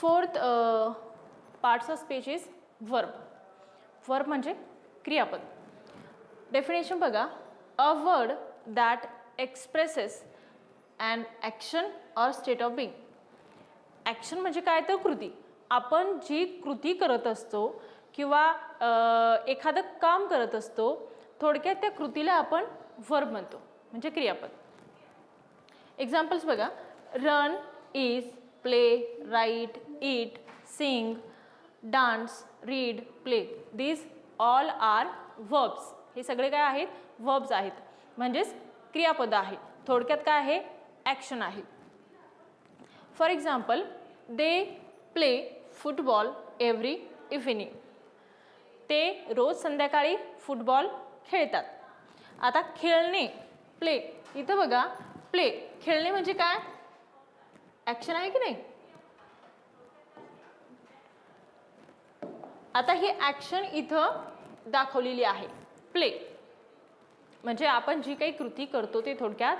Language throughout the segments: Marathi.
Fourth parts of speech is verb verb म्हणजे क्रियापद. डेफिनेशन बघा. A word that expresses and action or state of being action म्हणजे काय तर कृती. आपण जी कृती करत असतो किंवा एखादं काम करत असतो थोडक्यात त्या कृतीला आपण वर्ब म्हणतो. म्हणजे क्रियापद. एक्झाम्पल्स बघा. Run is play write eat sing dance read play these all are verbs हे सगळे काय आहेत? वर्ब्स आहेत. म्हणजेच क्रियापद आहे. थोडक्यात काय आहे? ॲक्शन आहे. For example they play football every evening ते रोज संध्याकाळी फुटबॉल खेळतात. आता खेळणे प्ले इथं बघा प्ले खेळणे म्हणजे काय? ॲक्शन आहे की नाही? आता ही ॲक्शन इथं दाखवलेली आहे. प्ले म्हणजे आपण जी काही कृती करतो ते थोडक्यात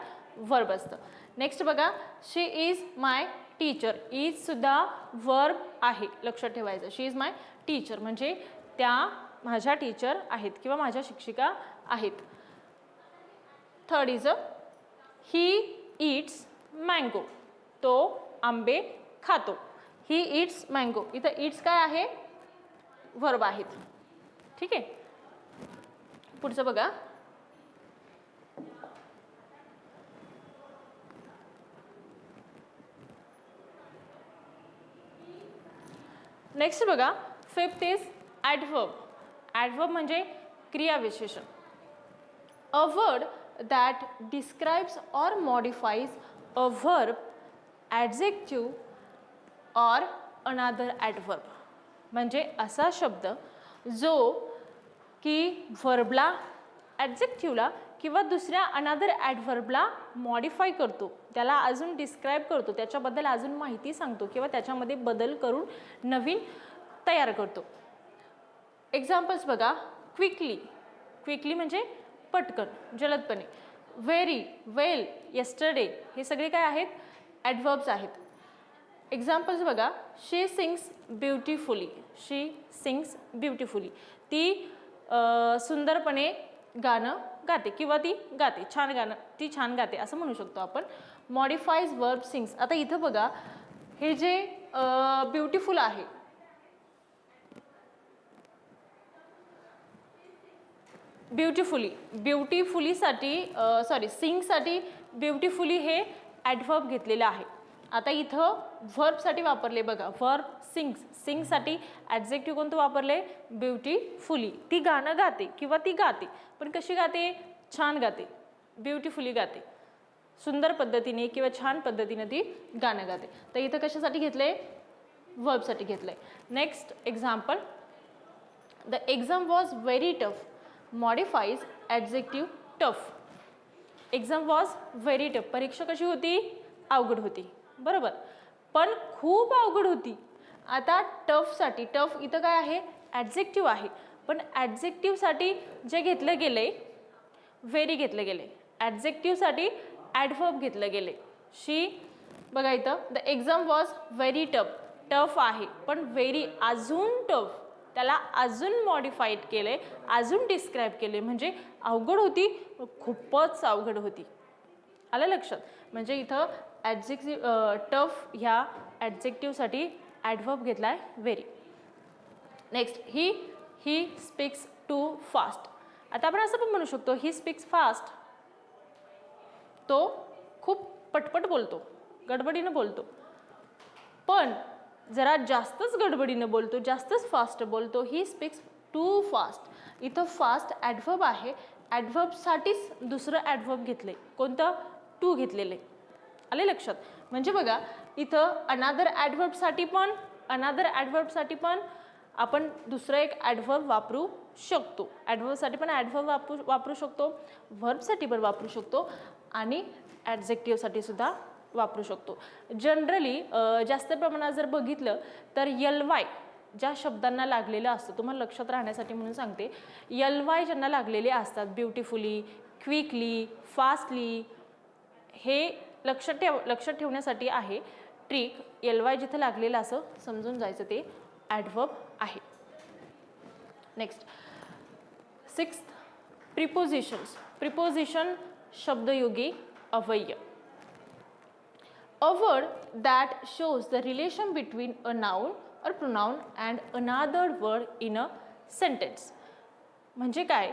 वर्ब असतं. नेक्स्ट बघा she is my teacher is सुद्धा वर्ब आहे लक्षात ठेवायचं. शी इज माय टीचर म्हणजे त्या माझ्या टीचर आहेत किंवा माझ्या शिक्षिका आहेत. Third is a he eats mango तो आंबे खातो. ही इट्स मँगो इथं इट्स काय आहे? वर्ब आहेत. ठीक आहे? पुढचं बघा. नेक्स्ट बघा. फिफ्थ इज ॲडव्हर्ब ॲडवर्ब म्हणजे क्रियाविशेषण a word that describes or modifies a verb adjective or another adverb म्हणजे असा शब्द जो की व्हर्बला ॲडजेक्टिव्हला किंवा दुसऱ्या अनादर ॲडव्हर्बला मॉडिफाय करतो. त्याला अजून डिस्क्राईब करतो. त्याच्याबद्दल अजून माहिती सांगतो किंवा त्याच्यामध्ये बदल करून नवीन तयार करतो. एक्झाम्पल्स बघा. क्विकली क्विकली म्हणजे पटकन जलदपणे. व्हेरी वेल येस्टरडे हे सगळे काय आहेत? ॲडव्हर्ब्स आहेत. एक्झाम्पल्स बघा. She sings beautifully she sings beautifully ती सुंदरपणे गाणं गाते किंवा ती गाते. छान गाणं ती छान गाते असं म्हणू शकतो आपण. मॉडिफाईज वर्ब सिंग्स आता इथं बघा. हे जे ब्युटिफुल आहे. ब्युटिफुली ब्युटिफुलीसाठी सॉरी सिंगसाठी ब्युटिफुली हे ॲडव्हर्ब घेतलेलं आहे. आता इथं व्हर्बसाठी वापरले बघा. व्हर्ब सिंग्स सिंगसाठी ॲडजेक्टिव्ह कोणतं वापरले? ब्युटीफुली ती गाणं गाते किंवा ती गाते. पण कशी गाते? छान गाते. ब्युटिफुली गाते. सुंदर पद्धतीने किंवा छान पद्धतीने ती गाणं गाते. तर इथं कशासाठी घेतलं आहे वर्बसाठी व्हर्बसाठी आहे next example the exam was very tough modifies adjective tough exam was very tough परीक्षा कशी होती? अवघड होती. बरोबर. पण खूप अवघड होती. आता टफसाठी टफ इथं काय आहे? ॲडजेक्टिव्ह आहे. पण ॲडजेक्टिव्हसाठी जे घेतलं गेलं आहे व्हेरी घेतलं गेले. ॲडजेक्टिव्हसाठी ॲडव्हर्ब घेतलं गेले. शी बघा इथं. The exam was very tough tough आहे. पण व्हेरी अजून टफ त्याला अजून मॉडिफाईड केले अजून डिस्क्राईब केले. म्हणजे अवघड होती खूपच अवघड होती. आलं लक्षात? म्हणजे इथं ॲडजेक्टिव्ह टफ ह्या ॲडजेक्टिव्हसाठी ॲडव्हर्ब घेतला आहे very next he he speaks too fast आता आपण असं पण म्हणू शकतो ही स्पीक्स फास्ट तो खूप पटपट बोलतो गडबडीनं बोलतो. पण जरा जास्तच गडबडीनं बोलतो जास्तच फास्ट बोलतो ही स्पीक्स टू फास्ट इथं फास्ट ॲडव्हर्ब आहे ॲडव्हर्बसाठीच दुसरं ॲडव्हर्ब घेतलं आहे कोणतं? टू घेतलेलं. आहे आले लक्षात. म्हणजे बघा इथं अनादर ॲडव्हर्बसाठी पण अनादर ॲडव्हर्बसाठी पण आपण दुसरं एक ॲडव्हर्ब वापरू शकतो. ॲडव्हर्बसाठी पण ॲडव्हर्ब वापरू वापरू शकतो. व्हर्बसाठी पण वापरू शकतो. आणि ॲडजेक्टिव्हसाठी सुद्धा वापरू शकतो. जनरली जास्त प्रमाणात जर बघितलं तर यल वाय ज्या शब्दांना लागलेलं असतं तुम्हाला लक्षात राहण्यासाठी म्हणून सांगते. यल वाय ज्यांना लागलेले असतात ब्युटिफुली क्विकली फास्टली हे लक्ष ठेव लक्षात ठेवण्यासाठी आहे. ट्रिक एल वाय जिथं लागलेलं असं समजून जायचं ते ॲडव्हर्ब आहे. नेक्स्ट सिक्स प्रिपोजिशन्स प्रिपोजिशन शब्दयोगी अवयय a word that shows the relation between a noun or pronoun and another word in a sentence म्हणजे काय?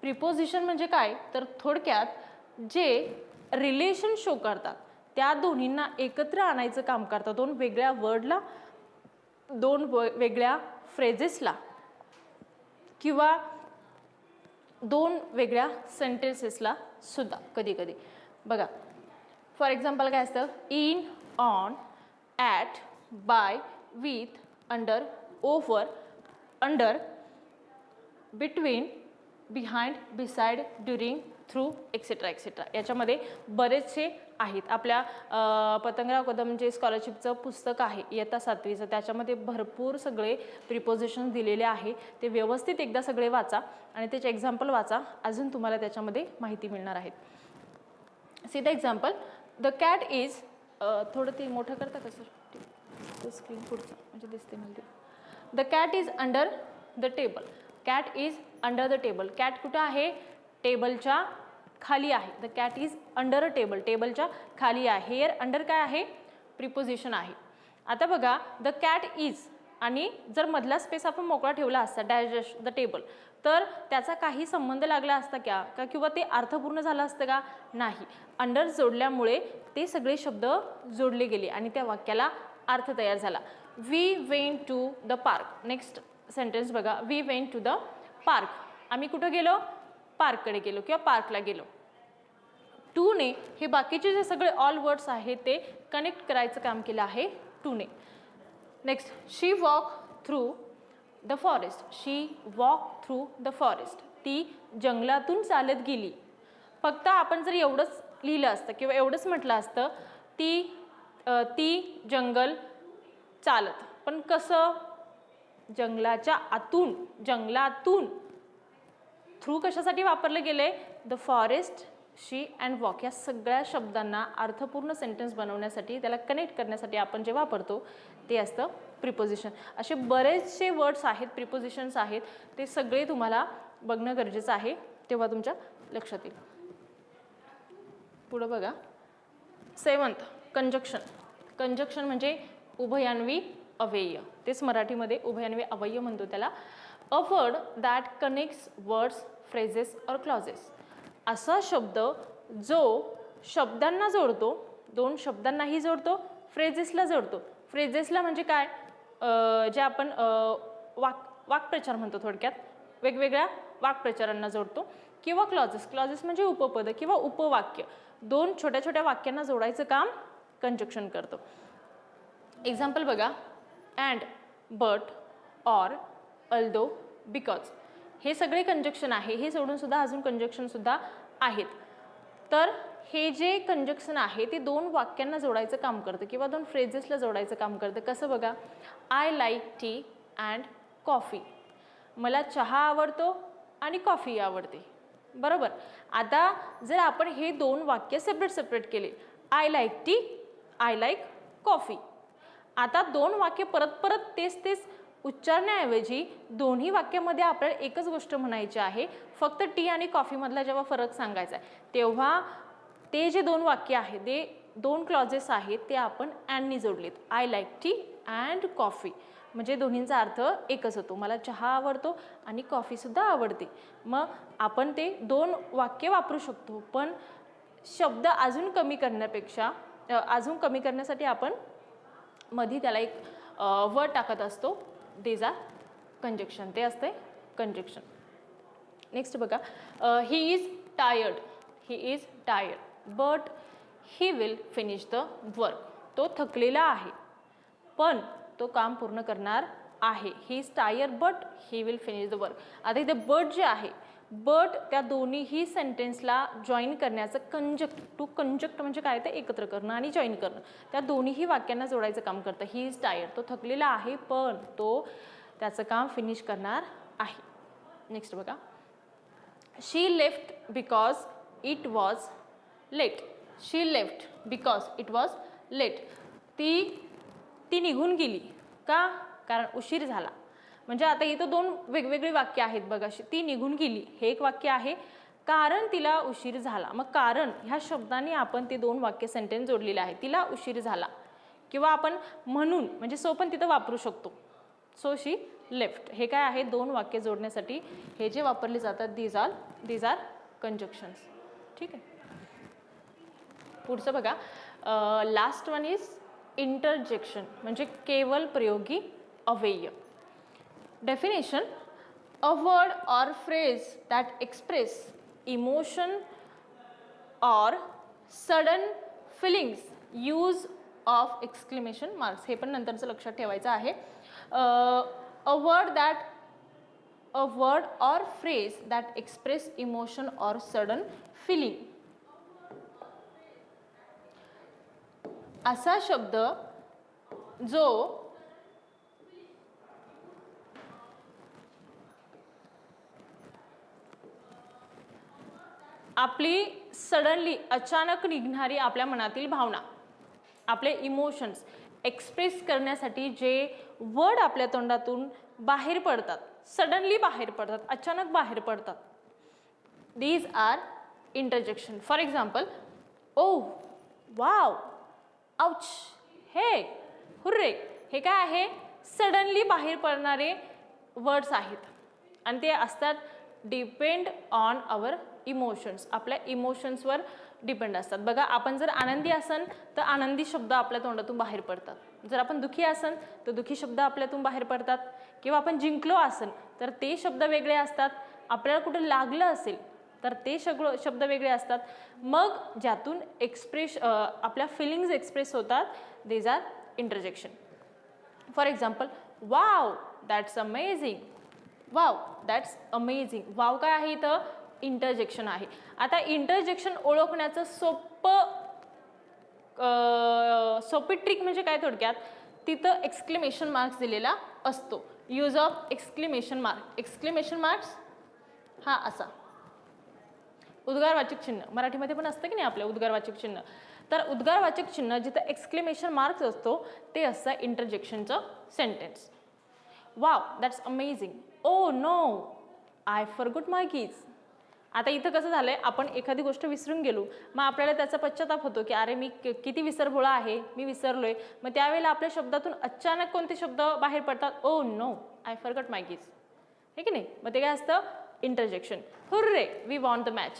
प्रिपोजिशन म्हणजे काय? तर थोडक्यात जे रिलेशन शो करतात. त्या दोन्हींना एकत्र आणायचं काम करतात. दोन वेगळ्या वर्डला दोन व वेगळ्या फ्रेजेसला किंवा दोन वेगळ्या सेंटेन्सेसला सुद्धा कधी कधी बघा फॉर एक्झाम्पल काय असतं? In on at by with under over under between behind beside during through etcetera etcetera याच्यामध्ये बरेचसे आहेत. आपल्या पतंगराव कदम जे स्कॉलरशिपचं पुस्तक आहे इयत्ता सातवीचं त्याच्यामध्ये भरपूर सगळे प्रिपोजिशन दिलेले आहे. ते व्यवस्थित एकदा सगळे वाचा आणि त्याचे एक्झाम्पल वाचा. अजून तुम्हाला त्याच्यामध्ये माहिती मिळणार आहेत. See the example the cat is थोडं ते मोठं करता का सर स्क्रीन पुढचं. म्हणजे दिसते मला ते. The cat is under the table cat is under the table cat कुठं आहे? टेबलच्या खाली आहे. The cat is under a table टेबलच्या खाली आहे. हेअर अंडर काय आहे? प्रिपोजिशन आहे. आता बघा द कॅट इज आणि जर मधला स्पेस आपण मोकळा ठेवला असता डॅश द टेबल तर त्याचा काही संबंध लागला असता का का किंवा ते अर्थपूर्ण झालं असतं का? नाही. अंडर जोडल्यामुळे ते सगळे शब्द जोडले गेले आणि त्या वाक्याला अर्थ तयार झाला. We went to the park next sentence बघा. We went to the park आम्ही कुठं गेलो? पार्ककडे गेलो किंवा पार्कला गेलो. टूने हे बाकीचे जे सगळे ऑल वर्ड्स आहेत ते कनेक्ट करायचं काम केलं आहे टूने. Next she walk through the forest she walk through the forest ती जंगलातून चालत गेली. फक्त आपण जर एवढंच लिहिलं असतं किंवा एवढंच म्हटलं असतं ती ती जंगल चालत. पण कसं? जंगलाच्या आतून जंगलातून थ्रू कशासाठी वापरलं गेले? The forest she and walk या सगळ्या शब्दांना अर्थपूर्ण सेंटेन्स बनवण्यासाठी त्याला कनेक्ट करण्यासाठी आपण जे वापरतो ते असतं प्रिपोजिशन असे बरेचसे वर्ड्स आहेत प्रिपोजिशन्स आहेत ते सगळे तुम्हाला बघणं गरजेचं आहे तेव्हा तुमच्या लक्षात येईल. पुढं बघा. सेवन्थ कंजक्शन कंजक्शन म्हणजे उभयान्वी अव्यय. तेच मराठीमध्ये उभयान्वी अव्यय म्हणतो त्याला. A word that connects words phrases or clauses असा शब्द जो शब्दांना जोडतो दोन शब्दांनाही जोडतो फ्रेजेसला जोडतो. फ्रेजेसला म्हणजे काय? जे आपण वाक वाक्प्रचार म्हणतो थोडक्यात. वेगवेगळ्या वाक्प्रचारांना जोडतो. किंवा क्लॉजेस क्लॉजेस म्हणजे उपपद किंवा उपवाक्य. दोन छोट्या छोट्या वाक्यांना जोडायचं काम कंजक्शन करतो. एक्झाम्पल बघा. And but or although because हे सगळे कंजक्शन आहे. हे सोडून सुद्धा अजून कंजक्शनसुद्धा आहेत. तर हे जे कंजक्शन आहे ते दोन वाक्यांना जोडायचं काम करतं किंवा दोन फ्रेजेसला जोडायचं काम करतं. कसं बघा? I like tea and coffee मला चहा आवडतो आणि कॉफी आवडते. बरोबर? आता जर आपण हे दोन वाक्य सेपरेट सेपरेट केले. I like tea I like coffee आता दोन वाक्य परत परत तेच तेच उच्चारण्याऐवजी दोन्ही वाक्यामध्ये आपल्याला एकच गोष्ट म्हणायची आहे. फक्त टी आणि कॉफीमधला जेव्हा फरक सांगायचा आहे तेव्हा ते जे दोन वाक्य आहेत ते दोन क्लॉजेस आहेत ते आपण अँडनी जोडलेत. I like tea and coffee म्हणजे दोन्हींचा अर्थ एकच होतो. मला चहा आवडतो आणि कॉफीसुद्धा आवडते. मग आपण ते दोन वाक्य वापरू शकतो पण शब्द अजून कमी करण्यापेक्षा अजून कमी करण्यासाठी आपण मधी त्याला एक वर टाकत असतो. देज आर कंजक्शन ते असते कंजक्शन नेक्स्ट बघा. He is tired he is tired but he will finish the work तो थकलेला आहे. पण तो काम पूर्ण करणार आहे. He is tired but he will finish the work आता इथे बट जे आहे बट त्या दोन्हीही सेंटेन्सला जॉईन करण्याचं कंजक्ट टू कंजक्ट म्हणजे काय ते एकत्र करणं आणि जॉईन करणं. त्या दोन्हीही वाक्यांना जोडायचं काम करतं. ही इज टायर तो थकलेला आहे पण तो त्याचं काम फिनिश करणार आहे. नेक्स्ट बघा. She left because it was late she left because it was late ती ती निघून गेली का? कारण उशीर झाला. म्हणजे आता इथं दोन वेगवेगळी वाक्य आहेत बघाशी ती निघून गेली. हे एक वाक्य आहे कारण तिला उशीर झाला. मग कारण ह्या शब्दाने आपण ते दोन वाक्य सेंटेन्स जोडलेले आहे. तिला उशीर झाला. किंवा आपण म्हणून म्हणजे सो पण तिथं वापरू शकतो. So she left. हे काय आहे? दोन वाक्य जोडण्यासाठी हे जे वापरले जातात these are these are conjunctions ठीक आहे? पुढचं बघा. लास्ट वन इज इंटरजेक्शन म्हणजे केवल प्रयोगी अव्यय. Definition A word or phrase that express emotion or sudden feelings use of exclamation marks हे पण नंतरचं लक्षात ठेवायचं आहे. A word that a word or phrase that express emotion or sudden feeling असा शब्द जो आपली सडनली अचानक निघणारी आपल्या मनातील भावना आपले इमोशन्स एक्सप्रेस करण्यासाठी जे वर्ड आपल्या तोंडातून बाहेर पडतात सडनली बाहेर पडतात अचानक बाहेर पडतात. These are interjection for example oh wow ouch hey hurray हे काय आहे? सडनली बाहेर पडणारे वर्ड्स आहेत. आणि ते असतात डिपेंड ऑन आवर इमोशन्स आपल्या इमोशन्सवर डिपेंड असतात. बघा आपण जर आनंदी असन तर आनंदी शब्द आपल्या तोंडातून बाहेर पडतात. जर आपण दुखी असन तर दुःखी शब्द आपल्यातून बाहेर पडतात. किंवा आपण जिंकलो असन तर ते शब्द वेगळे असतात. आपल्याला कुठं लागलं असेल तर ते सगळं शब्द वेगळे असतात. मग ज्यातून एक्सप्रेस आपल्या फिलिंग्ज एक्सप्रेस होतात they are interjection for example wow that's amazing wow that's amazing wow काय आहे इथं? इंटरजेक्शन आहे. आता इंटरजेक्शन ओळखण्याचं सोपं सोपी ट्रिक म्हणजे काय थोडक्यात? तिथं एक्सक्लेमेशन मार्क्स दिलेला असतो. Use of exclamation mark exclamation marks हा असा. उद्गारवाचक चिन्ह. मराठीमध्ये पण असतं की नाही आपलं उद्गारवाचक चिन्ह? तर उद्गारवाचक चिन्ह जिथं एक्सक्लेमेशन मार्क्स असतो ते असतं इंटरजेक्शनचं sentence wow that's amazing oh no I forgot my keys आता इथं कसं झालंय आपण एखादी गोष्ट विसरून गेलो मग आपल्याला त्याचा पश्चाताप होतो की अरे मी किती विसरभोळा आहे मी विसरलोय. मग त्यावेळेला आपल्या शब्दातून अचानक कोणते शब्द बाहेर पडतात? ओ नो आय फरगट माय गीज हे की नाही? मग ते काय असतं? Interjection hurray we won the match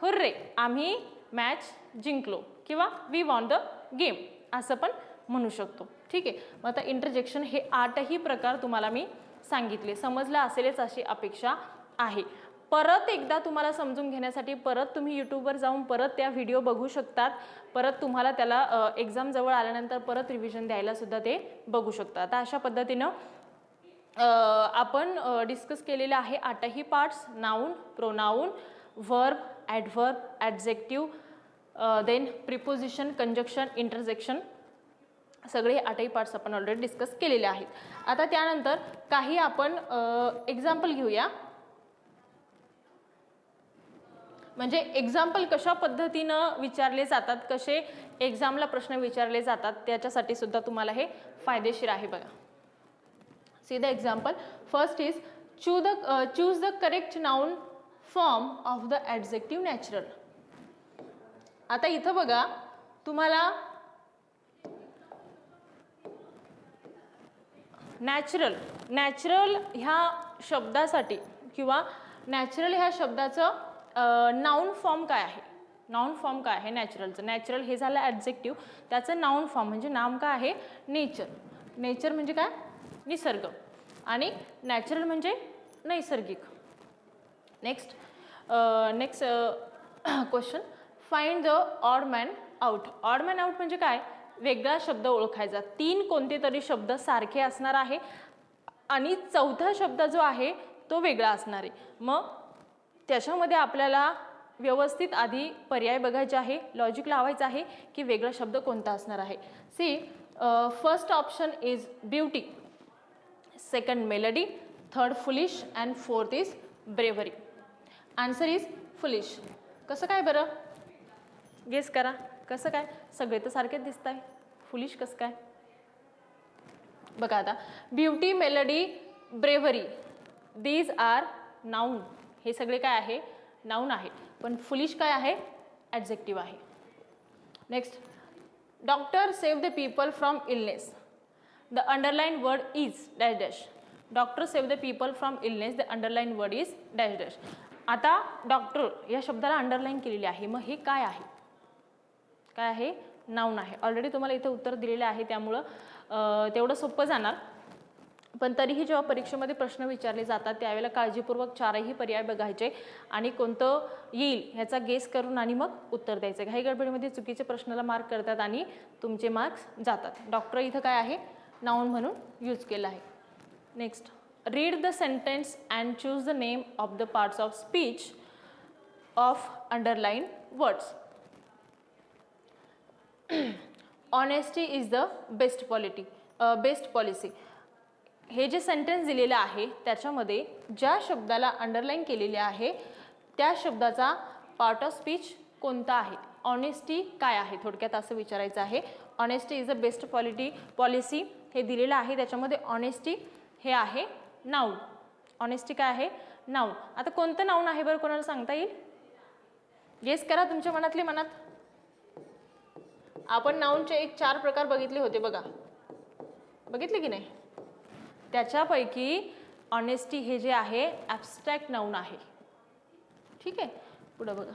hurray आम्ही मॅच जिंकलो किंवा वी वॉन द गेम असं पण म्हणू शकतो. ठीक आहे? मग आता इंटरजेक्शन हे आठही प्रकार तुम्हाला मी सांगितले. समजलं असेलच अशी अपेक्षा आहे. परत एकदा तुम्हाला समजून घेण्यासाठी परत तुम्ही यूट्यूबवर जाऊन परत त्या व्हिडिओ बघू शकतात. परत तुम्हाला त्याला एक्झाम जवळ आल्यानंतर परत रिव्हिजन द्यायलासुद्धा ते बघू शकतात. आता अशा पद्धतीनं आपण डिस्कस केलेले आहे आठही parts noun pronoun verb adverb adjective then preposition conjunction interjection सगळे आठही पार्ट्स आपण ऑलरेडी डिस्कस केलेले आहेत. आता त्यानंतर काही आपण एक्झाम्पल घेऊया. म्हणजे एक्झाम्पल कशा पद्धतीनं विचारले जातात कसे एक्झामला प्रश्न विचारले जातात त्याच्यासाठी सुद्धा तुम्हाला हे फायदेशीर आहे बघा. See the example first is choose the choose the correct noun form of the adjective natural आता इथं बघा तुम्हाला नॅचरल नॅचरल ह्या शब्दासाठी किंवा नॅचरल ह्या शब्दाचं नाऊन फॉर्म काय आहे? नाऊन फॉर्म काय आहे? नॅचरलचं नॅचरल हे झालं ॲब्जेक्टिव्ह त्याचं नाऊन फॉर्म म्हणजे नाम काय आहे? नेचर नेचर म्हणजे काय? निसर्ग. आणि नॅचरल म्हणजे नैसर्गिक. Next next question find the odd man out odd man out म्हणजे काय? वेगळा शब्द ओळखायचा. तीन कोणते तरी शब्द सारखे असणार आहे आणि चौथा शब्द जो आहे तो वेगळा असणार आहे. मग त्याच्यामध्ये आपल्याला व्यवस्थित आधी पर्याय बघायचे आहे लॉजिक लावायचं आहे की वेगळा शब्द कोणता असणार आहे. See first option is beauty second melody third foolish and fourth is bravery answer is foolish कसं काय बरं? गेस करा. कसं काय? सगळे तर सारखेच दिसत आहे फुलिश कसं काय? बघा आता. Beauty melody bravery these are noun हे सगळे काय आहे? नाऊन आहे पण फुलिश काय आहे? ॲडजेक्टिव्ह आहे. Next doctor save the people from illness the underline word is dash dash doctor save the people from illness the underline word is dash dash आता डॉक्टर या शब्दाला अंडरलाईन केलेली आहे. मग हे काय आहे? काय आहे? नाऊन आहे. ऑलरेडी तुम्हाला इथं उत्तर दिलेलं आहे. त्यामुळं तेवढं सोपं जाणार. पण तरीही जेव्हा परीक्षेमध्ये प्रश्न विचारले जातात त्यावेळेला काळजीपूर्वक चारही पर्याय बघायचे आणि कोणतं येईल ह्याचा गेस करून आणि मग उत्तर द्यायचं. घाई गडबडीमध्ये चुकीचे प्रश्नाला मार्क करतात आणि तुमचे मार्क्स जातात. डॉक्टर इथं काय आहे? नाऊन म्हणून यूज केलं आहे. Next read the sentence and choose the name of the parts of speech of underline words honesty is the best polity best policy हे जे सेंटेन्स दिलेलं आहे त्याच्यामध्ये ज्या शब्दाला अंडरलाईन केलेले आहे त्या शब्दाचा पार्ट ऑफ स्पीच कोणता आहे? ऑनेस्टी काय आहे? थोडक्यात असं विचारायचं आहे. Honesty is a best polity policy हे दिलेलं आहे. त्याच्यामध्ये ऑनेस्टी हे आहे नाऊन ऑनेस्टी काय आहे? नाऊन आता कोणतं नाऊन आहे बरं? कोणाला सांगता येईल? येस करा तुमच्या मनातली मनात. आपण नाऊनचे एक चार प्रकार बघितले होते बघा. बघितले की नाही? त्याच्यापैकी ऑनेस्टी हे जे आहे ॲबस्ट्रॅक्ट नाऊन आहे. ठीक आहे? पुढं बघा.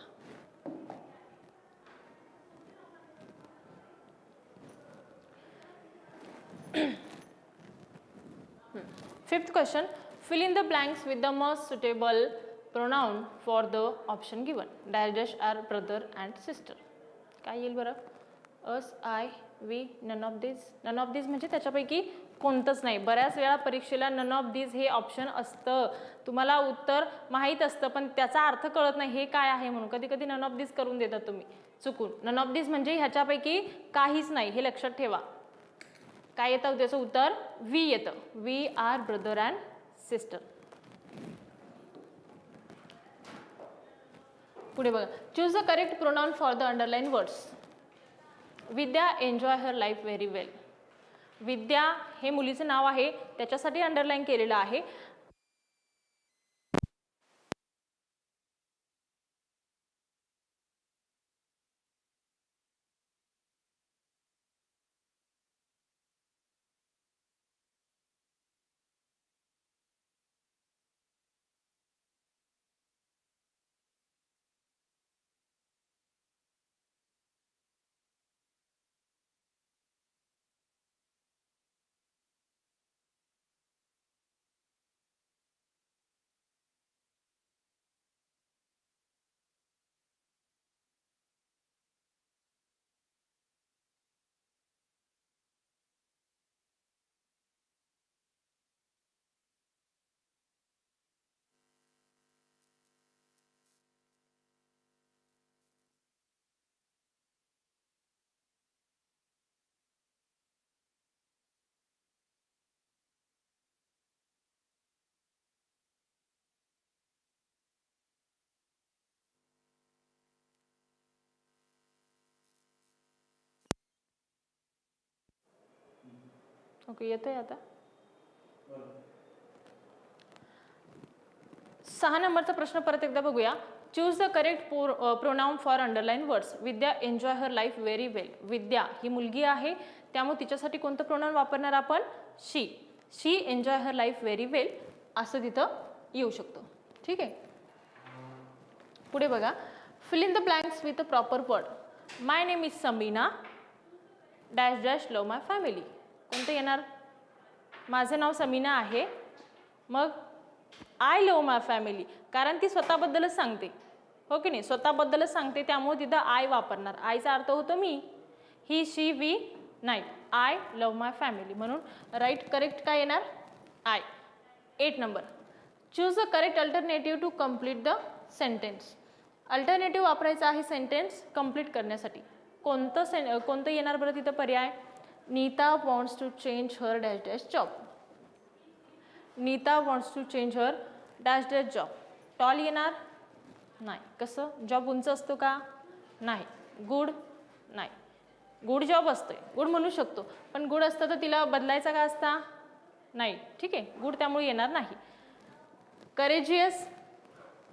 Fifth question fill in the blanks with the most suitable pronoun for the option given there are brother and sister काय येईल बरं? Us I we none of this none of this म्हणजे त्याच्यापैकी कोणतंच नाही. बऱ्याच वेळा परीक्षेला नन ऑफ दीज हे ऑप्शन असतं. तुम्हाला उत्तर माहीत असतं पण त्याचा अर्थ कळत नाही. हे काय आहे म्हणून? कधी कधी नन ऑफ दीज करून देतात तुम्ही चुकून. नन ऑफ दीज म्हणजे ह्याच्यापैकी काहीच नाही हे लक्षात ठेवा. काय येतं त्याचं उत्तर? वी येतं. We are brother and sister पुढे बघा. Choose the correct pronoun for the underline words Vidya enjoy her life very well Vidya हे मुलीचं नाव आहे त्याच्यासाठी अंडरलाईन केलेलं आहे. ओके येतोय आता? सहा नंबरचा प्रश्न परत एकदा बघूया. Choose the correct pronoun for underline words Vidya enjoy her life very well Vidya ही मुलगी आहे त्यामुळे तिच्यासाठी कोणतं प्रोनाऊन वापरणार आपण? She she enjoy her life very well असं तिथं येऊ शकतो. ठीक आहे? पुढे बघा. Fill in the blanks with a proper word my name is Samina dash dash love my family कोणतं येणार. माझं नाव समीना आहे. मग आय लव माय फॅमिली कारण ती स्वतःबद्दलच सांगते. हो की नाही? स्वतःबद्दलच सांगते त्यामुळे तिथं आय वापरणार. आयचा अर्थ होतो मी. ही शी वी नाही आय लव माय फॅमिली म्हणून राईट करेक्ट काय येणार? I eight number choose a correct alternative to complete the sentence alternative वापरायचं आहे सेंटेन्स कंप्लीट करण्यासाठी. कोणतं सें कोणतं येणार बरं तिथं पर्याय? Nita wants to change her dash dash job Nita wants to change her dash dash job tall येणार? नाही. कसं? जॉब उंच असतो का? नाही. गुड नाही. गुड जॉब असतोय. गुड म्हणू शकतो. पण गुड असतं तर तिला बदलायचा का असता? नाही. ठीक आहे. गुड त्यामुळे येणार नाही. करेजियस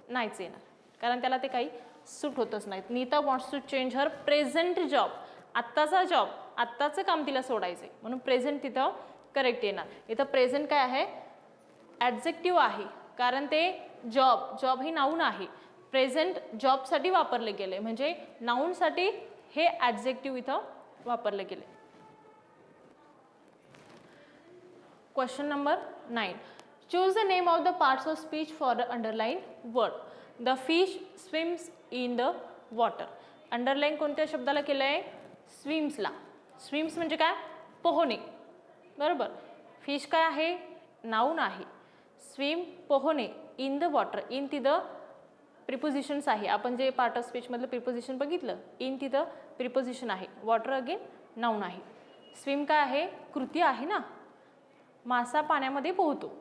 नाहीच येणार. कारण त्याला ते काही सूट होतच नाहीत. Nita wants to change her present job आत्ताचा जॉब आत्ताचं काम तिला सोडायचं आहे म्हणून प्रेझेंट तिथं करेक्ट येणार. इथं प्रेझेंट काय आहे? ॲडजेक्टिव्ह आहे. कारण ते जॉब जॉब हे नाऊन आहे. प्रेझेंट जॉबसाठी वापरले गेले. म्हणजे नाऊनसाठी हे ॲडजेक्टिव्ह इथं वापरले गेले. Question number nine choose the name of the parts of speech for the underline word the fish swims in the water underline कोणत्या शब्दाला केलं आहे स्विम्सला स्विम्स म्हणजे काय? पोहणे. बरोबर? फिश काय आहे? नाऊन आहे. स्विम पोहणे इन द वॉटर इन तिथं प्रिपोजिशन्स आहे. आपण जे पार्ट ऑफ स्पीचमधलं प्रिपोजिशन बघितलं इन तिथं प्रिपोजिशन आहे. वॉटर अगेन नाऊन आहे. स्विम काय आहे? कृती आहे ना? मासा पाण्यामध्ये पोहतो.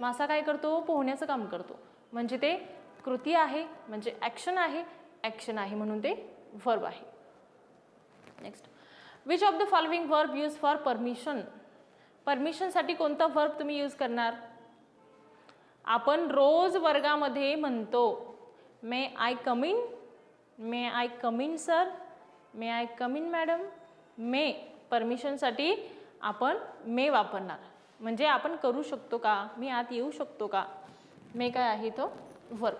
मासा काय करतो? पोहण्याचं काम करतो. म्हणजे ते कृती आहे म्हणजे ॲक्शन आहे ॲक्शन आहे म्हणून ते व्हर्ब आहे. Next which of the following verb use for permission परमिशनसाठी कोणता वर्ब तुम्ही यूज करणार? आपण रोज वर्गामध्ये म्हणतो may I come in may I come in sir may I come in madam may परमिशनसाठी आपण मे वापरणार. म्हणजे आपण करू शकतो का? मी आत येऊ शकतो का? मे काय आहे तो? Verb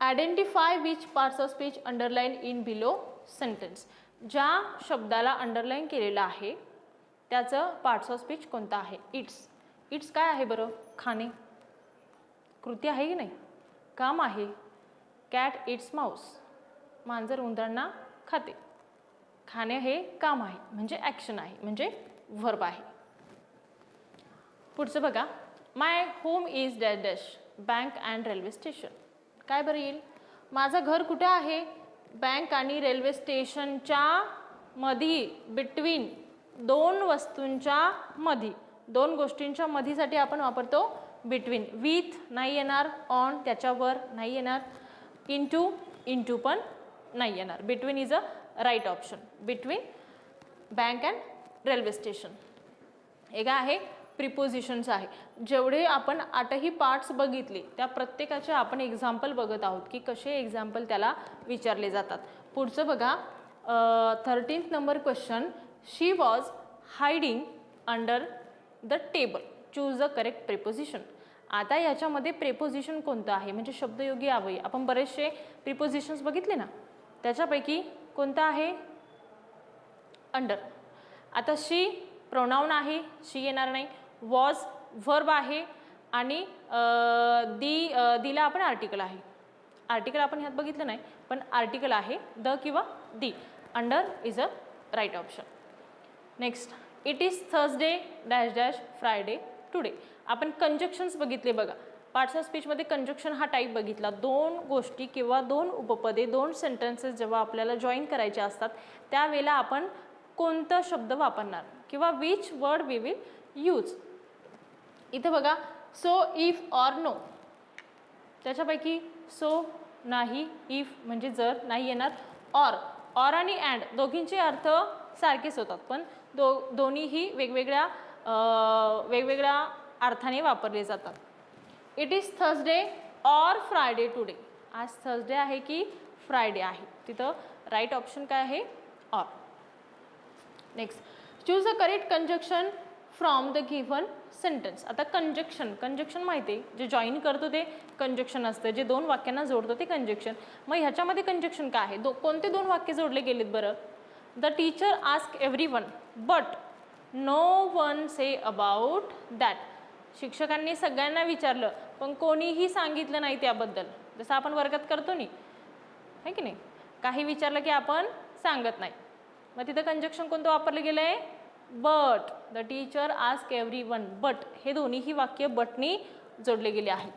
identify which parts of speech underline in below sentence ज्या शब्दाला अंडरलाईन केलेलं आहे त्याचं पार्ट्स ऑफ स्पीच कोणतं आहे? इट्स इट्स काय आहे बरं? खाणे. कृती आहे की नाही? काम आहे. कॅट इट्स माऊस मांजर उंदरांना खाते. खाणे हे काम आहे म्हणजे ॲक्शन आहे म्हणजे व्हर्ब आहे. पुढचं बघा. My home is dash dash bank and railway station काय बरं येईल? माझं घर कुठे आहे? बँक आणि रेल्वे स्टेशनच्या मधी बिटवीन दोन वस्तूंच्या मधी. दोन गोष्टींच्या मधीसाठी आपण वापरतो बिटवीन विथ नाही येणार ऑन त्याच्यावर नाही येणार इन इंटू पण नाही येणार. Between is a right option between bank and railway station. हे आहे? प्रिपोजिशन्स आहे. जेवढे आपण आठही पार्ट्स बघितले त्या प्रत्येकाचे आपण एक्झाम्पल बघत आहोत की कसे एक्झाम्पल त्याला विचारले जातात. पुढचं बघा thirteenth number question she was hiding under the table choose the correct preposition आता याच्यामध्ये प्रेपोजिशन कोणतं आहे? म्हणजे शब्दयोगी अवयी आपण बरेचसे प्रिपोजिशन्स बघितले ना? त्याच्यापैकी कोणतं आहे? अंडर आता शी प्रोनाऊन आहे शी येणार नाही. वॉज व्हर्ब आहे आणि दी दिला आपण आर्टिकल आहे. आर्टिकल आपण ह्यात बघितलं नाही पण आर्टिकल आहे द किंवा the under is a right option next it is Thursday dash dash Friday today आपण कंजक्शन्स बघितले बघा. पार्ट्स ऑफ स्पीचमध्ये कंजक्शन हा टाईप बघितला. दोन गोष्टी किंवा दोन उपपदे दोन सेंटेन्सेस जेव्हा आपल्याला जॉईन करायचे असतात त्यावेळेला आपण कोणता शब्द वापरणार? किंवा which word we will use इथे बघा सो इफ ऑर नो त्याच्यापैकी सो नाही इफ म्हणजे जर नाही येणार ऑर ऑर आणि अँड दोघींचे अर्थ सारखेच होतात पण दो दोन्हीही वेगवेगळ्या वेगवेगळ्या अर्थाने वापरले जातात. It is Thursday or Friday today आज थर्सडे आहे की फ्रायडे आहे? तिथं राईट ऑप्शन काय आहे? Or next choose a correct conjunction from the given sentence आता कंजक्शन कंजक्शन माहिती आहे. जे जॉईन करतो ते कंजक्शन असतं. जे दोन वाक्यांना जोडतो ते कंजक्शन मग ह्याच्यामध्ये कंजक्शन काय आहे? दो कोणते दोन वाक्य जोडले गेलेत बरं? The teacher ask everyone but no one say about that शिक्षकांनी सगळ्यांना विचारलं पण कोणीही सांगितलं नाही त्याबद्दल. जसं आपण वर्गात करतो नी आहे की नाही? काही विचारलं की आपण सांगत नाही. मग तिथं कंजक्शन कोणतं वापरलं गेलं आहे but the teacher ask everyone but हे दोन्हीही वाक्य बटनी जोडले गेले आहेत.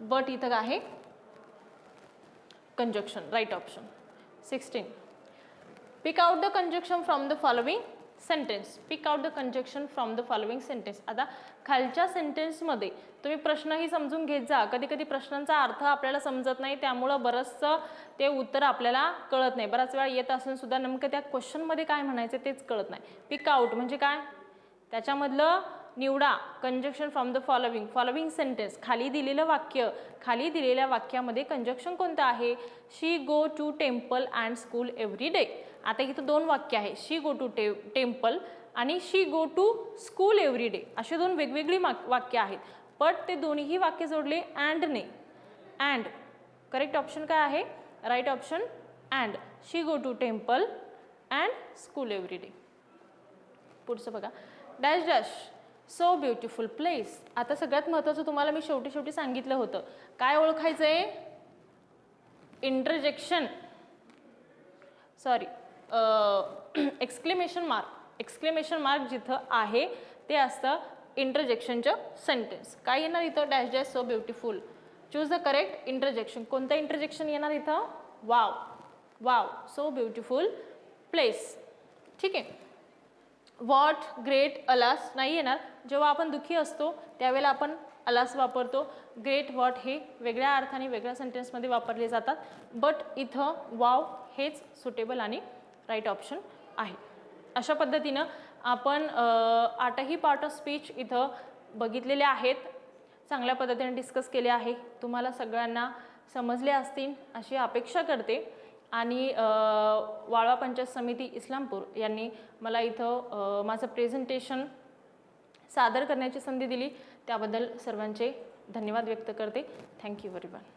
बट इथं काय आहे? Conjunction right option sixteen pick out the conjunction from the following sentence pick out the conjunction from the following sentence आता खालच्या सेंटेन्समध्ये तुम्ही प्रश्नही समजून घेत जा. कधी कधी प्रश्नांचा अर्थ आपल्याला समजत नाही त्यामुळं बरंचसं ते उत्तर आपल्याला कळत नाही. बराच वेळा येत असून सुद्धा नेमकं त्या क्वेश्चनमध्ये काय म्हणायचं तेच कळत नाही. पिक आउट म्हणजे काय? त्याच्यामधलं निवडा. Conjunction from the following following sentence खाली दिलेलं वाक्य. खाली दिलेल्या वाक्यामध्ये कंजक्शन कोणतं आहे? She go to temple and school every day आता इथं दोन वाक्य आहे. शी गो टू टे टेम्पल आणि she go to school every day असे दोन वेगवेगळी वाक्य आहेत. बट ते दोन्हीही वाक्य जोडले अँडने. अँड करेक्ट ऑप्शन काय आहे? Right option and. She go to temple and school every day. पुढचं बघा. Dash dash so beautiful place. आता सगळ्यात महत्त्वाचं तुम्हाला मी शेवटी शेवटी सांगितलं होतं. काय ओळखायचं आहे interjection sorry exclamation mark exclamation mark जिथं आहे ते असतं इंटरजेक्शनचं सेंटेन्स काय येणार इथं? Dash dash so beautiful choose the correct interjection कोणतं इंटरजेक्शन येणार इथं? Wow wow so beautiful place ठीक आहे? वॉट ग्रेट अलास नाही येणार. जेव्हा आपण दुःखी असतो त्यावेळेला आपण अलास वापरतो. ग्रेट वॉट हे वेगळ्या अर्थाने वेगळ्या सेंटेन्समध्ये वापरले जातात. बट इथं वाव हेच सुटेबल आणि राईट ऑप्शन आहे. अशा पद्धतीनं आपण आठही पार्ट ऑफ स्पीच इथं बघितलेले आहेत. चांगल्या पद्धतीने डिस्कस केले आहे. तुम्हाला सगळ्यांना समजले असतील अशी अपेक्षा करते. आणि वाळवा पंचायत समिती इस्लामपूर यांनी मला इथं माझं प्रेझेंटेशन सादर करण्याची संधी दिली. त्याबद्दल सर्वांचे धन्यवाद व्यक्त करते. Thank you very much